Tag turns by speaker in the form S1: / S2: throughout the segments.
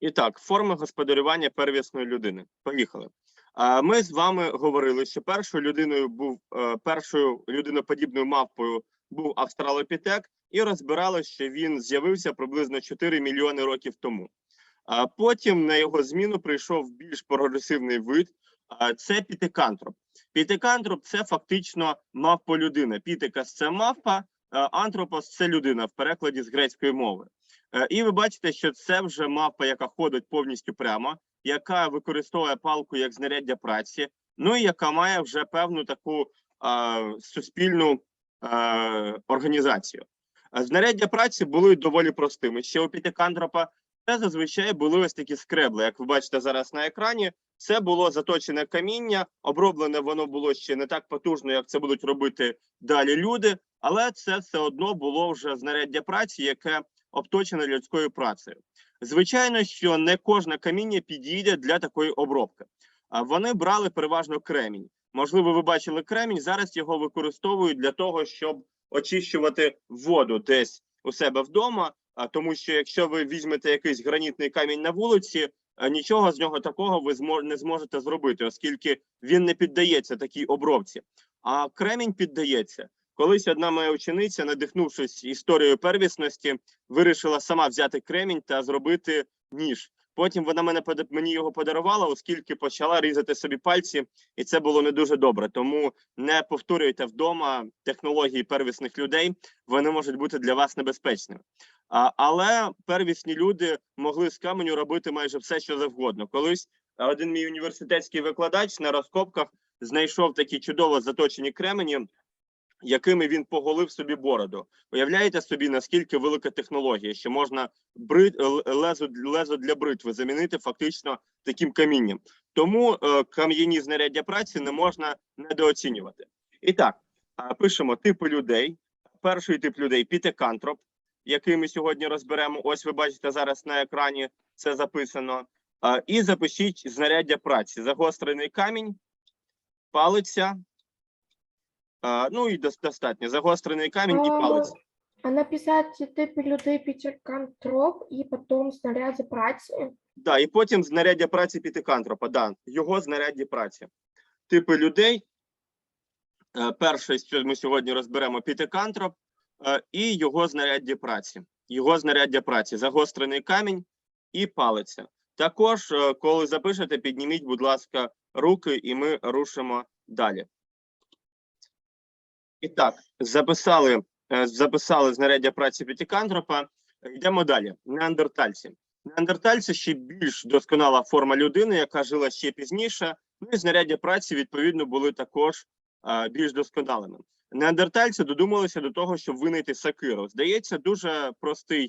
S1: І так, форми господарювання первісної людини. Поїхали. Ми з вами говорили, що першою людиною був е, першою людиноподібною мавпою був австралопітек, і розбирали, що він з'явився приблизно 4 мільйони років тому. Потім на його зміну прийшов більш прогресивний вид. Це пітекантроп. Пітекантроп це фактично мавполюдина. Пітекас це мавпа, антропос це людина в перекладі з грецької мови. Е, І ви бачите, що це вже мавпа, яка ходить повністю прямо, яка використовує палку як знаряддя праці, ну і яка має вже певну таку а, суспільну а, організацію. Знаряддя праці були доволі простими. Ще у пітекантропа це зазвичай були ось такі скребли. Як ви бачите зараз на екрані, це було заточене каміння, оброблене воно було ще не так потужно, як це будуть робити далі люди, але це все одно було вже знаряддя праці, яке обточене людською працею. Звичайно, що не кожне каміння підійде для такої обробки. Вони брали переважно кремінь. Можливо, ви бачили кремінь. Зараз його використовують для того, щоб очищувати воду десь у себе вдома. Тому, що якщо ви візьмете якийсь гранітний камінь на вулиці, нічого з нього такого ви не зможете зробити, оскільки він не піддається такій обробці. А кремінь піддається. Колись одна моя учениця, надихнувшись історією первісності, вирішила сама взяти кремінь та зробити ніж. Потім вона мене мені його подарувала, оскільки почала різати собі пальці, і це було не дуже добре. Тому не повторюйте вдома технології первісних людей, вони можуть бути для вас небезпечними. А, але первісні люди могли з каменю робити майже все, що завгодно. Колись е, один мій університетський викладач на розкопках знайшов такі чудово заточені кремені, якими він поголив собі бороду. Уявляєте собі, наскільки велика технологія, що можна брит, лезо, лезо для бритви замінити фактично таким камінням. Тому е, кам'яні знаряддя праці не можна недооцінювати. І так, пишемо типи людей. Перший тип людей пітекантроп, який ми сьогодні розберемо. Ось ви бачите зараз на екрані це записано. І запишіть знаряддя праці: загострений камінь, палиця. Ну і достатньо. Загострений камінь і
S2: А,
S1: палиця.
S2: А написать типы людей Петеркантроп и потом снаряды праці.
S1: Да, і потім знаряддя праці пітикантропа. Да, його знаряддя праці. Типи людей. Е, Перше, що ми сьогодні розберемо, пітикантроп е, і його знаряддя праці. Його знаряддя праці, загострений камінь і палиця. Також, е, коли запишете, підніміть, будь ласка, руки, і ми рушимо далі. І так, записали, е, записали знаряддя праці пітикантропа. Йдемо далі. Неандертальці. Неандертальці ще більш досконала форма людини, яка жила ще пізніше. Ну і знаряддя праці відповідно були також а, більш досконалими. Неандертальці додумалися до того, щоб винайти сакиру. Здається, дуже простий, е,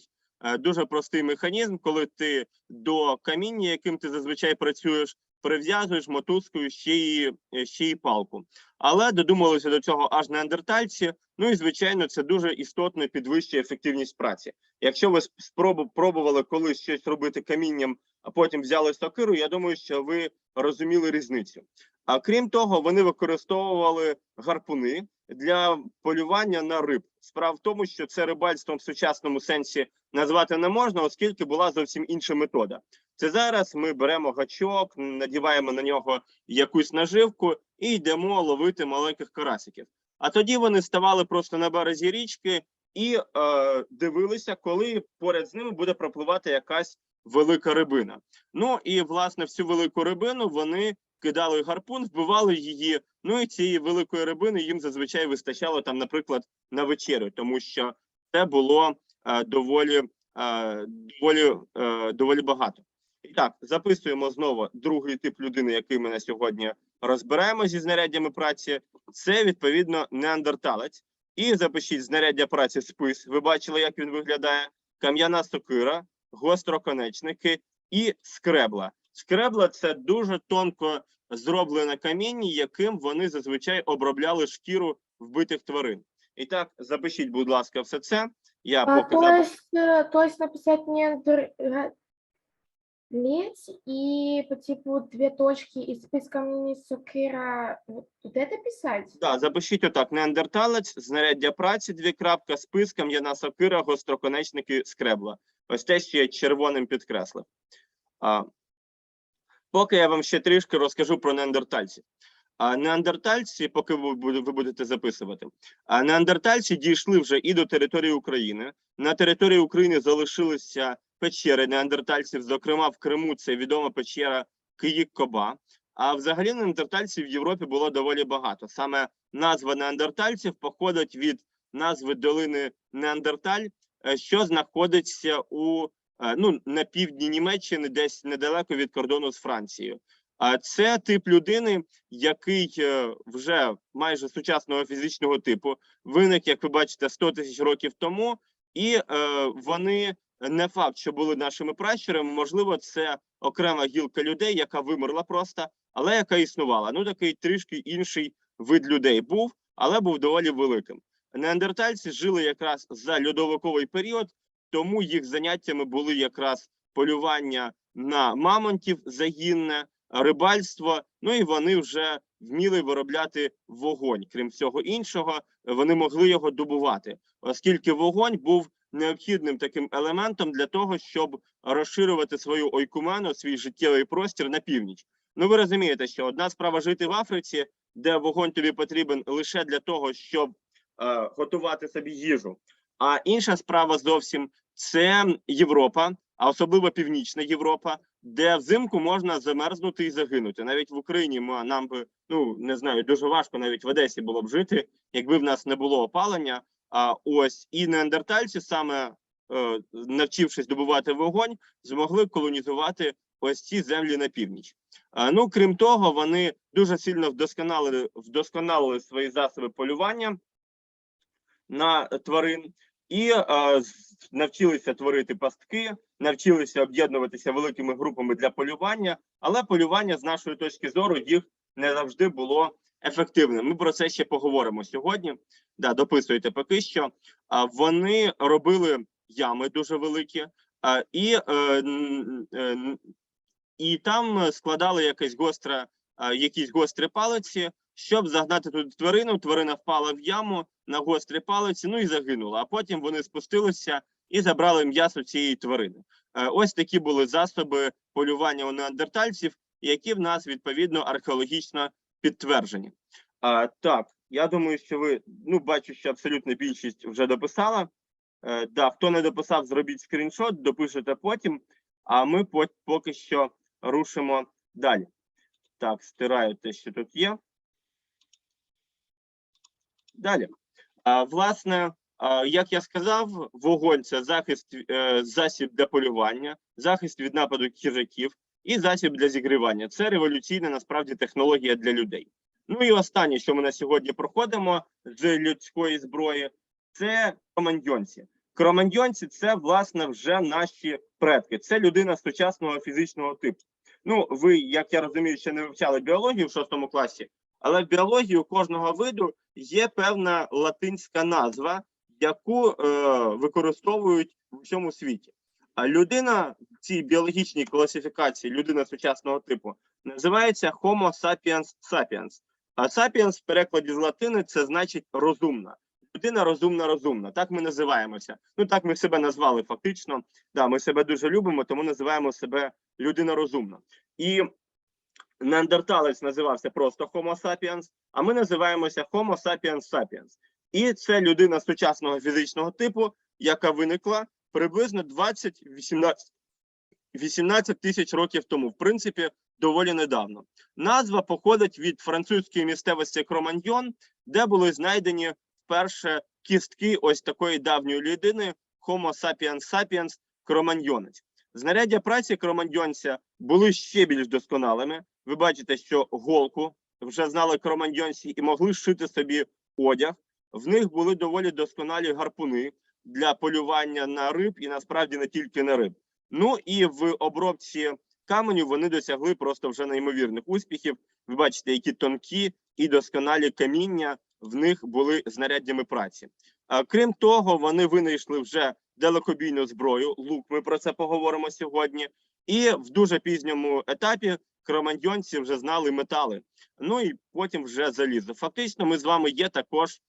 S1: дуже простий механізм, коли ти до каміння, яким ти зазвичай працюєш, прив'язуєш мотузкою ще й, е, ще й палку. Але додумалися до цього аж неандертальці. Ну і звичайно, це дуже істотно підвищує ефективність праці. Якщо ви спробу пробували колись щось робити камінням, а потім взяли сокиру, я думаю, що ви розуміли різницю. А крім того, вони використовували гарпуни для полювання на риб. Справа в тому, що це рибальством в сучасному сенсі назвати не можна, оскільки була зовсім інша метода. Це зараз ми беремо гачок, надіваємо на нього якусь наживку і йдемо ловити маленьких карасиків. А тоді вони ставали просто на березі річки і е, дивилися, коли поряд з ними буде пропливати якась велика рибина. Ну і власне всю велику рибину вони кидали гарпун, вбивали її. Ну і цієї великої рибини їм зазвичай вистачало там, наприклад, на вечерю, тому що це було е, доволі, е, доволі, е, доволі багато. І так, записуємо знову другий тип людини, який ми на сьогодні розбираємо зі знаряддями праці. Це відповідно неандерталець. І запишіть знаряддя праці спис. Ви бачили, як він виглядає: кам'яна сокира, гостроконечники і скребла. Скребла це дуже тонко зроблене каміння, яким вони зазвичай обробляли шкіру вбитих тварин. І так, запишіть, будь ласка, все це. Я
S2: А,
S1: поки
S2: есть, э, то есть написать неандр... по типу две точки и списком сокира. Вот, вот это писать?
S1: Да, запишіть отак: неандерталець, знаряддя праці, дві крапка, спис, кам'яна сокира, гостроконечники, скребла. Ось те, що я червоним підкреслив. А, поки я вам ще трішки розкажу про неандертальців. А неандертальці, поки ви буде- ви будете записувати, а неандертальці дійшли вже і до території України. На території України залишилися печери неандертальців. Зокрема, в Криму це відома печера Київ-Коба. А взагалі неандертальців в Європі було доволі багато. Саме назва неандертальців походить від назви долини Неандерталь, е, що знаходиться у ну на півдні Німеччини, десь недалеко від кордону з Францією. А це тип людини, який е, вже майже сучасного фізичного типу виник, як ви бачите, 100 тисяч років тому, і е, вони не факт, що були нашими пращурами. Можливо, це окрема гілка людей, яка вимерла просто, але яка існувала. Ну такий трішки інший вид людей був, але був доволі великим. Неандертальці жили якраз за льодовиковий період, тому їх заняттями були якраз полювання на мамонтів загінне, рибальство. Ну і вони вже вміли виробляти вогонь. Крім всього іншого, вони могли його добувати, оскільки вогонь був необхідним таким елементом для того, щоб розширювати свою ойкумену, свій життєвий простір на північ. Ну ви розумієте, що одна справа жити в Африці, де вогонь тобі потрібен лише для того, щоб е, готувати собі їжу. А інша справа зовсім це Європа, а особливо Північна Європа, де взимку можна замерзнути і загинути. Навіть в Україні ми нам би ну не знаю, дуже важко навіть в Одесі було б жити, якби в нас не було опалення. А ось і неандертальці, саме е, навчившись добувати вогонь, змогли колонізувати ось ці землі на північ. А, ну крім того, вони дуже сильно вдосконалили вдосконалили свої засоби полювання на тварин і е, навчилися творити пастки, навчилися об'єднуватися великими групами для полювання, але полювання з нашої точки зору їх не завжди було ефективним. Ми про це ще поговоримо сьогодні. Да, дописуйте поки що. А вони робили ями дуже великі, а, і, е, е, і там складали якесь гостре, якісь гострі палиці, щоб загнати туди тварину. Тварина впала в яму на гострі палиці, ну і загинула. А потім вони спустилися і забрали м'ясо цієї тварини. Е, Ось такі були засоби полювання у неандертальців, які в нас відповідно археологічно підтверджені. А, так, я думаю, що ви ну бачу, що абсолютна більшість вже дописала. Е, да, хто не дописав, зробіть скріншот, допишете потім. А ми по- поки що рушимо далі. Так, стираю те, що тут є. Далі. Власне, як я сказав, вогонь це захист, е, засіб для полювання, захист від нападу хижаків і засіб для зігрівання. Це революційна насправді технологія для людей. Ну і останнє, що ми на сьогодні проходимо з людської зброї, це кроманьйонці. Кроманьйонці це власне вже наші предки. Це людина сучасного фізичного типу. Ну, ви, як я розумію, ще не вивчали біологію в шостому класі, але в біології у кожного виду є певна латинська назва, яку е, використовують в усьому світі. А людина в цій біологічній класифікації, людина сучасного типу, називається Homo sapiens sapiens. А sapiens в перекладі з латини це значить розумна. Людина розумна, розумна. Так ми називаємося. Ну так ми себе назвали фактично. Да, ми себе дуже любимо, тому називаємо себе людина розумна. І неандерталець називався просто Homo sapiens, а ми називаємося Homo sapiens sapiens. І це людина сучасного фізичного типу, яка виникла приблизно 20-18 18 тисяч років тому. В принципі, доволі недавно. Назва походить від французької місцевості Кроманьйон, де були знайдені вперше кістки ось такої давньої людини Homo sapiens sapiens кроманьйонець. Знаряддя праці кроманьйонця були ще більш досконалими. Ви бачите, що голку вже знали кроманьйонці і могли шити собі одяг. В них були доволі досконалі гарпуни для полювання на риб і насправді не тільки на риб. Ну і в обробці каменю вони досягли просто вже неймовірних успіхів. Ви бачите, які тонкі і досконалі каміння в них були знаряддями праці. А крім того, вони винайшли вже далекобійну зброю. Лук. Ми про це поговоримо сьогодні. І в дуже пізньому етапі кроманьйонці вже знали метали. Ну і потім вже залізо. Фактично, ми з вами є також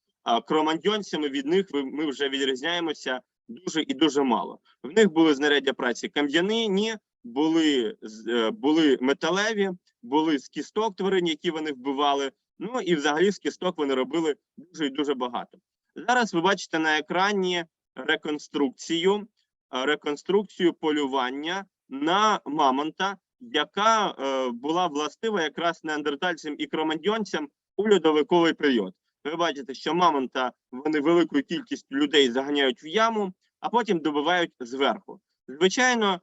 S1: кроманьйонцями. Від них ми вже відрізняємося дуже і дуже мало. В них були знаряддя праці кам'яні, були, е, були металеві, були з кісток тварин, які вони вбивали. Ну і взагалі з кісток вони робили дуже і дуже багато. Зараз ви бачите на екрані реконструкцію, реконструкцію полювання на мамонта, яка е, була властива якраз неандертальцям і кромандьонцям у льодовиковий період. Ви бачите, що мамонта вони великою кількістю людей заганяють в яму, а потім добивають зверху. Звичайно,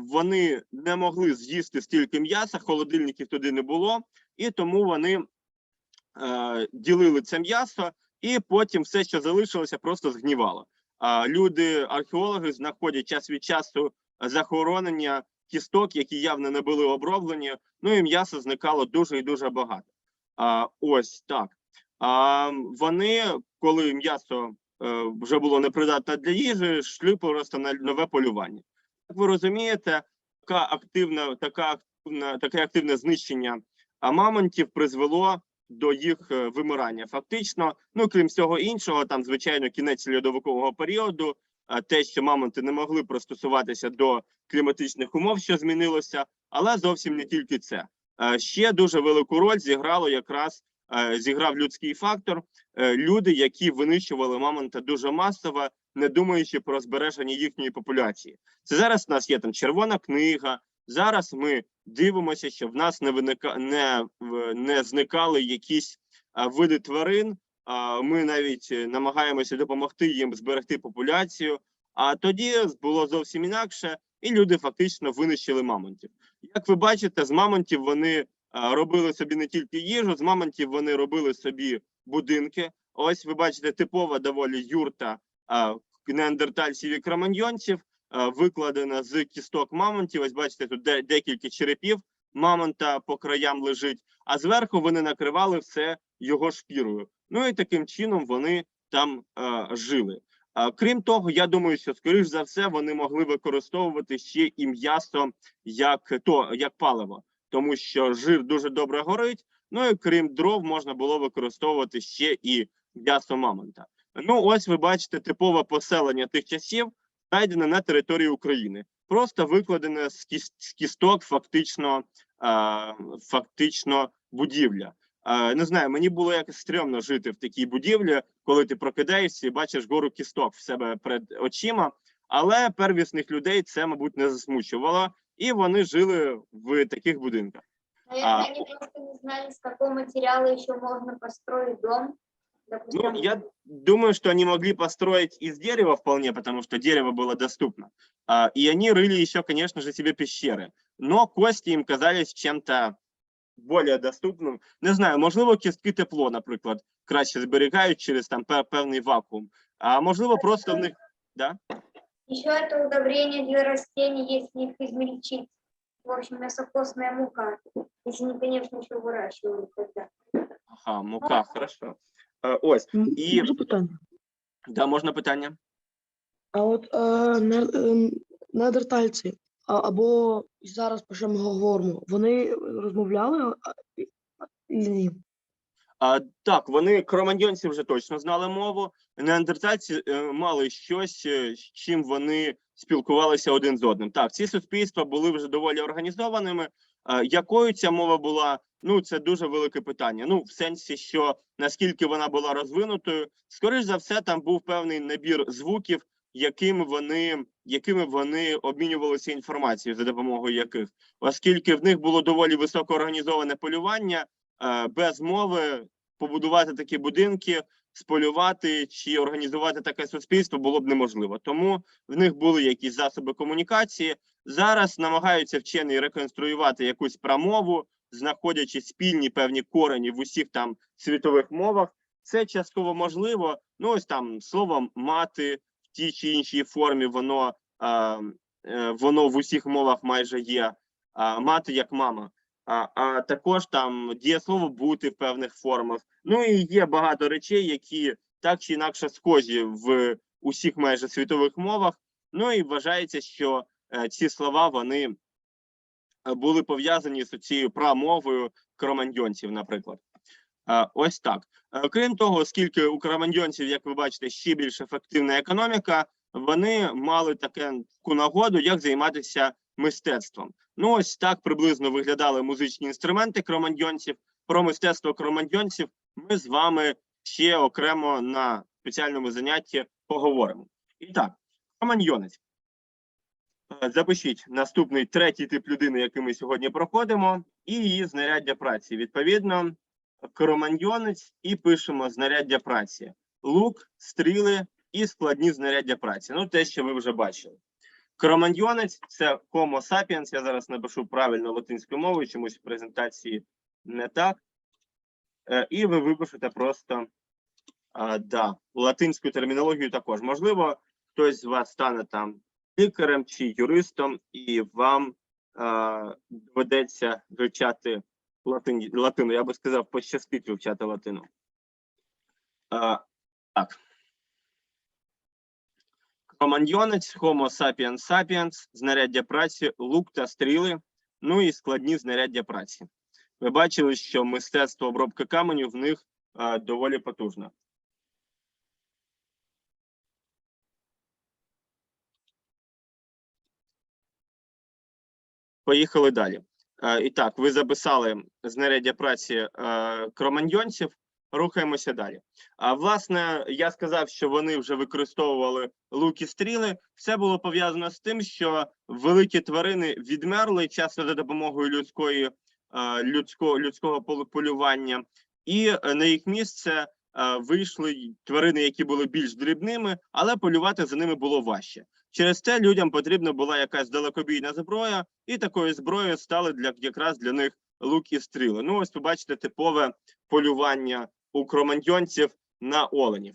S1: вони не могли з'їсти стільки м'яса, холодильників туди не було, і тому вони е, ділили це м'ясо, і потім все, що залишилося, просто згнівало. Люди, археологи, знаходять час від часу захоронення кісток, які явно не були оброблені. Ну і м'яса зникало дуже і дуже багато. А, ось так. А, вони, коли м'ясо е, вже було непридатне для їжі, йшли просто на нове полювання. Як ви розумієте, така активна, така активна, таке активне знищення мамонтів призвело до їх е, вимирання. Фактично, ну крім всього іншого, там звичайно кінець льодовикового періоду, а, те, що мамонти не могли пристосуватися до кліматичних умов, що змінилося, але зовсім не тільки це. Е, Ще дуже велику роль зіграло якраз е, зіграв людський фактор. Е, Люди, які винищували мамонта дуже масово, не думаючи про збереження їхньої популяції. Це зараз у нас є там червона книга. Зараз ми дивимося, що в нас не виника не, не зникали якісь види тварин. Ми навіть е, намагаємося допомогти їм зберегти популяцію. А тоді було зовсім інакше, і люди фактично винищили мамонтів. Як ви бачите, з мамонтів вони робили собі не тільки їжу, з мамонтів вони робили собі будинки. Ось ви бачите, типова доволі юрта неандертальців і кроманьйонців, викладена з кісток мамонтів. Ось бачите, тут де, декілька черепів мамонта по краям лежить, а зверху вони накривали все його шкірою. Ну і таким чином вони там а, жили. А, крім того, я думаю, що скоріш за все вони могли використовувати ще і м'ясо як то як паливо, тому що жир дуже добре горить. Ну і крім дров, можна було використовувати ще і м'ясо мамонта. Ну, ось ви бачите типове поселення тих часів, знайдене на території України, просто викладене з, кіс- з кісток, фактично, а, фактично будівля. А, не знаю, мені було якось стрьомно жити в такій будівлі, коли ти прокидаєшся і бачиш гору кісток в себе перед очима. Але первісних людей це, мабуть, не засмучувало, і вони жили в таких будинках.
S3: Наверное,
S1: А.
S3: они просто не знали, из какого материала еще можно построить дом. Допустим,
S1: Ну, я думаю, что они могли построить из дерева вполне, потому что дерево было доступно. А, и они рыли еще, конечно же, себе пещеры. Но кости им казались чем-то более доступним. Не знаю, можливо, кістки тепло, наприклад, краще зберігають через там пе- певний вакуум. А можливо, просто в них да?
S3: Еще это удобрение для растений, если их измельчить. В общем, мясокосная мука. Если не, конечно, еще выращивали тогда.
S1: Ага, мука, хорошо. Е, ось, І-
S4: Може питання.
S1: да, можна питання?
S4: А от е, не, е, неандертальці, а, або зараз про що ми говоримо, вони розмовляли і- і ні?
S1: А, так, вони кроманьйонці вже точно знали мову. Неандертальці е, мали щось, е, з чим вони спілкувалися один з одним. Так, ці суспільства були вже доволі організованими. Якою ця мова була? Ну, це дуже велике питання. Ну, в сенсі, що наскільки вона була розвинутою, скоріш за все, там був певний набір звуків, якими вони, якими вони обмінювалися інформацією, за допомогою яких, оскільки в них було доволі високоорганізоване полювання, без мови побудувати такі будинки, сполювати чи організувати таке суспільство було б неможливо. Тому в них були якісь засоби комунікації. Зараз намагаються вчені реконструювати якусь промову, знаходячи спільні певні корені в усіх там світових мовах. Це частково можливо. Ну ось там слово мати в тій чи іншій формі, воно а, е, воно в усіх мовах майже є. А, мати як мама. А, а також там дієслово бути в певних формах. Ну і є багато речей, які так чи інакше схожі в усіх майже світових мовах. Ну і вважається, що е, ці слова вони е, були пов'язані з цією прамовою кромандьонців, наприклад. Е, ось так. Крім того, оскільки у кромандьонців, як ви бачите, ще більш ефективна економіка, вони мали таку нагоду, як займатися мистецтвом. Ну, ось так приблизно виглядали музичні інструменти кроманьйонців. Про мистецтво кроманьйонців ми з вами ще окремо на спеціальному занятті поговоримо. І так, кроманьйонець. Е, Запишіть наступний третій тип людини, який ми сьогодні проходимо, і її знаряддя праці. Відповідно, кроманьйонець і пишемо знаряддя праці: лук, стріли і складні знаряддя праці. Ну, те, що ви вже бачили. Кроманьйонець це Homo sapiens. Я зараз напишу правильно латинською мовою, чомусь в презентації не так. Е, І ви випишете просто да, латинську термінологію також. Можливо, хтось з вас стане там лікарем чи юристом, і вам доведеться вивчати латині, латину. Я би сказав, пощастить вивчати латину. Так. Кроманьйонець, Homo sapiens sapiens, знаряддя праці, лук та стріли, ну і складні знаряддя праці. Ви бачили, що мистецтво обробки каменю в них доволі потужне. Поїхали далі. І так, ви записали знаряддя праці кроманьйонців. Рухаємося далі. А власне, я сказав, що вони вже використовували луки стріли. Все було пов'язано з тим, що великі тварини відмерли часто за допомогою людської людського людського полювання, і е, на їх місце е, вийшли тварини, які були більш дрібними, але полювати за ними було важче. Через те людям потрібна була якась далекобійна зброя, і такою зброєю стали для якраз для них лук і стріли. Ну, ось ви бачите типове полювання у кроманьйонців на оленів.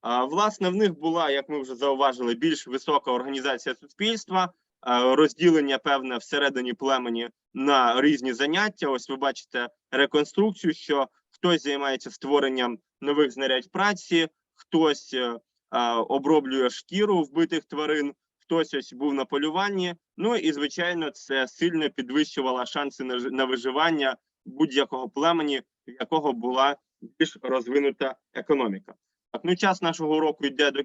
S1: А, власне, в них була, як ми вже зауважили, більш висока організація суспільства, розділення певне всередині племені на різні заняття. Ось ви бачите реконструкцію, що хтось займається створенням нових знарядь праці, хтось е, оброблює шкіру вбитих тварин, хтось ось був на полюванні. Ну і звичайно, це сильно підвищувало шанси на виживання будь-якого племені, в якого була більш розвинута економіка. Так, ну час нашого уроку йде до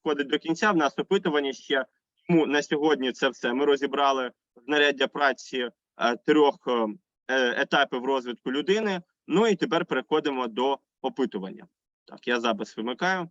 S1: входить до кінця. В нас опитування ще тому на сьогодні це все. Ми розібрали знаряддя праці е, трьох е, е, етапів розвитку людини. Ну і тепер переходимо до опитування. Так, я запис вимикаю.